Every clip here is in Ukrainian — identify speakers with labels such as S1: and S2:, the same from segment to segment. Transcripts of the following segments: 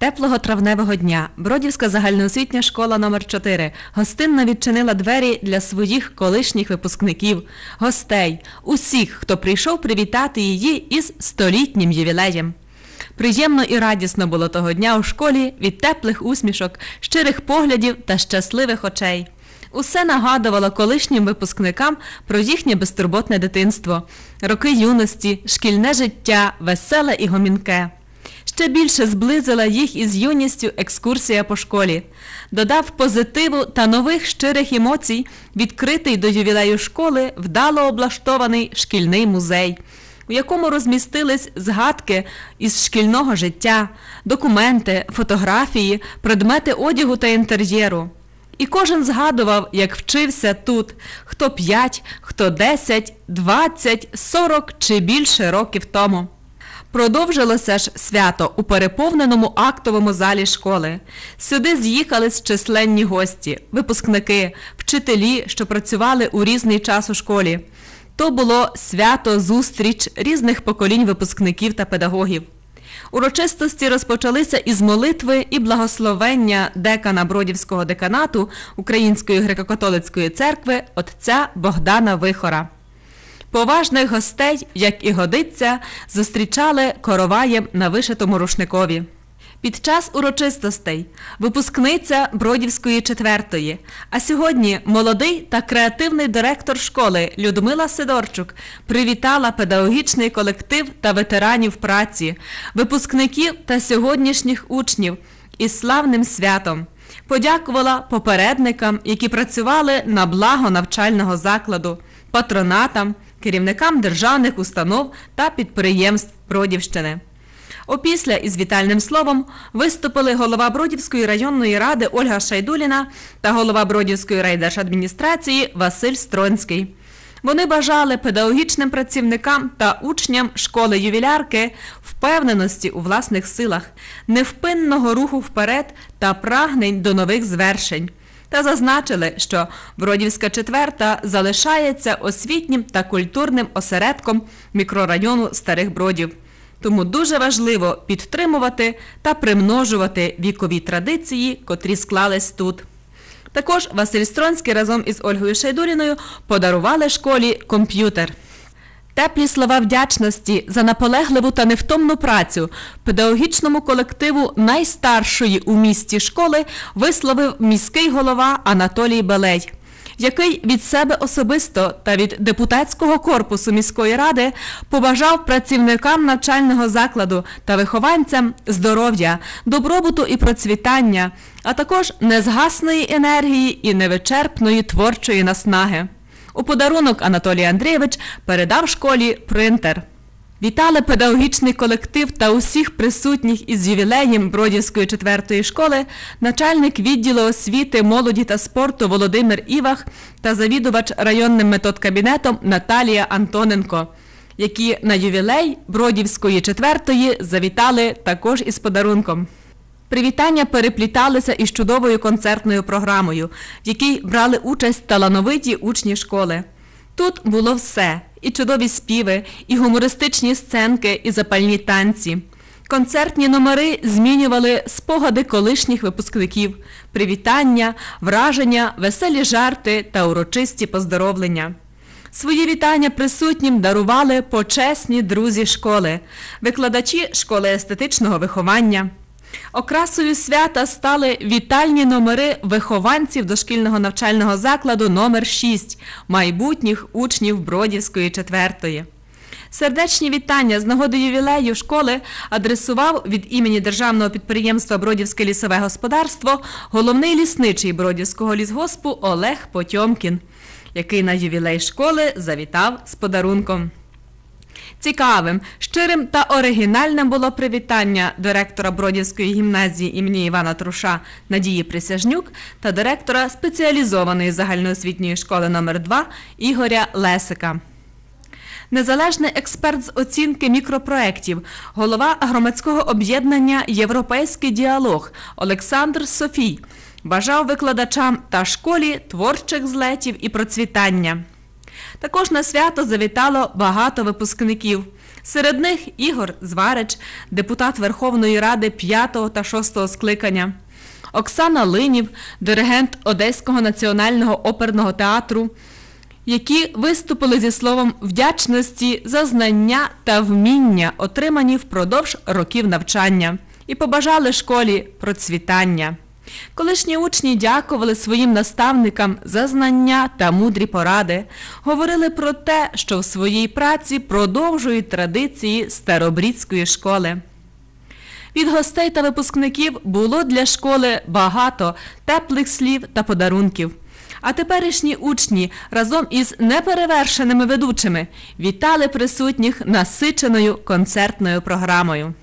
S1: Теплого травневого дня Бродівська загальноосвітня школа номер 4 гостинно відчинила двері для своїх колишніх випускників, гостей, усіх, хто прийшов привітати її із столітнім ювілеєм. Приємно і радісно було того дня у школі від теплих усмішок, щирих поглядів та щасливих очей. Усе нагадувало колишнім випускникам про їхнє безтурботне дитинство, роки юності, шкільне життя, веселе і гомінке. Ще більше зблизила їх із юністю екскурсія по школі, додав позитиву та нових щирих емоцій відкритий до ювілею школи вдало облаштований шкільний музей, у якому розмістились згадки із шкільного життя, документи, фотографії, предмети одягу та інтер'єру. І кожен згадував, як вчився тут, хто 5, хто 10, 20, 40 чи більше років тому. Продовжилося ж свято у переповненому актовому залі школи. Сюди з'їхались численні гості, випускники, вчителі, що працювали у різний час у школі. То було свято зустріч різних поколінь випускників та педагогів. Урочистості розпочалися із молитви і благословення декана Бродівського деканату Української греко-католицької церкви отця Богдана Вихора. Поважних гостей, як і годиться, зустрічали короваєм на вишитому рушникові. Під час урочистостей випускниця Бродівської четвертої, а сьогодні молодий та креативний директор школи Людмила Сидорчук привітала педагогічний колектив та ветеранів праці, випускників та сьогоднішніх учнів із славним святом. Подякувала попередникам, які працювали на благо навчального закладу, патронатам, керівникам державних установ та підприємств Бродівщини. Опісля із вітальним словом виступили голова Бродівської районної ради Ольга Шайдуліна та голова Бродівської райдержадміністрації Василь Стронський. Вони бажали педагогічним працівникам та учням школи ювілярки впевненості у власних силах, невпинного руху вперед та прагнень до нових звершень. Та зазначили, що Бродівська четверта залишається освітнім та культурним осередком мікрорайону Старих Бродів. Тому дуже важливо підтримувати та примножувати вікові традиції, котрі склались тут. Також Василь Стронський разом із Ольгою Шайдуріною подарували школі комп'ютер. Теплі слова вдячності за наполегливу та невтомну працю педагогічному колективу найстаршої у місті школи висловив міський голова Анатолій Белей який від себе особисто та від депутатського корпусу міської ради побажав працівникам навчального закладу та вихованцям здоров'я, добробуту і процвітання, а також незгасної енергії і невичерпної творчої наснаги. У подарунок Анатолій Андрійович передав школі принтер. Вітали педагогічний колектив та усіх присутніх із ювілеєм Бродівської четвертої школи, начальник відділу освіти, молоді та спорту Володимир Івах та завідувач районним методкабінетом Наталія Антоненко, які на ювілей Бродівської четвертої завітали також із подарунком. Привітання перепліталися із чудовою концертною програмою, в якій брали участь талановиті учні школи. Тут було все і чудові співи, і гумористичні сценки, і запальні танці. Концертні номери змінювали спогади колишніх випускників, привітання, враження, веселі жарти та урочисті поздоровлення. Свої вітання присутнім дарували почесні друзі школи, викладачі школи естетичного виховання. Окрасою свята стали вітальні номери вихованців дошкільного навчального закладу номер 6 майбутніх учнів Бродівської четвертої. Сердечні вітання з нагоди ювілею школи адресував від імені державного підприємства Бродівське лісове господарство головний лісничий Бродівського лісгоспу Олег Потьомкін, який на ювілей школи завітав з подарунком. Цікавим, щирим та оригінальним було привітання директора Бродівської гімназії імені Івана Труша Надії Присяжнюк та директора спеціалізованої загальноосвітньої школи номер 2 Ігоря Лесика. Незалежний експерт з оцінки мікропроєктів, голова громадського об'єднання Європейський діалог Олександр Софій бажав викладачам та школі творчих злетів і процвітання. Також на свято завітало багато випускників. Серед них Ігор Зварич, депутат Верховної Ради 5 та 6 скликання, Оксана Линів, диригент Одеського національного оперного театру, які виступили зі словом вдячності за знання та вміння, отримані впродовж років навчання, і побажали школі процвітання. Колишні учні дякували своїм наставникам за знання та мудрі поради, говорили про те, що в своїй праці продовжують традиції старобрідської школи. Від гостей та випускників було для школи багато теплих слів та подарунків. А теперішні учні разом із неперевершеними ведучими вітали присутніх насиченою концертною програмою.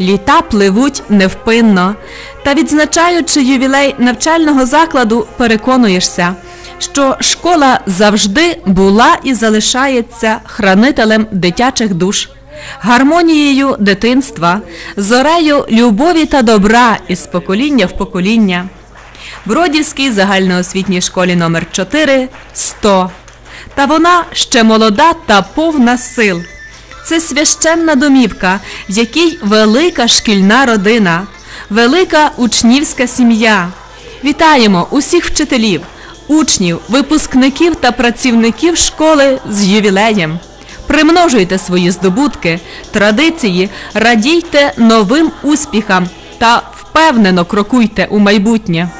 S1: Літа пливуть невпинно. Та відзначаючи ювілей навчального закладу, переконуєшся, що школа завжди була і залишається хранителем дитячих душ, гармонією дитинства, зорею любові та добра із покоління в покоління. Бродівській загальноосвітній школі номер 4 100. Та вона ще молода та повна сил. Це священна домівка, в якій велика шкільна родина, велика учнівська сім'я. Вітаємо усіх вчителів, учнів, випускників та працівників школи з ювілеєм. Примножуйте свої здобутки, традиції, радійте новим успіхам та впевнено крокуйте у майбутнє.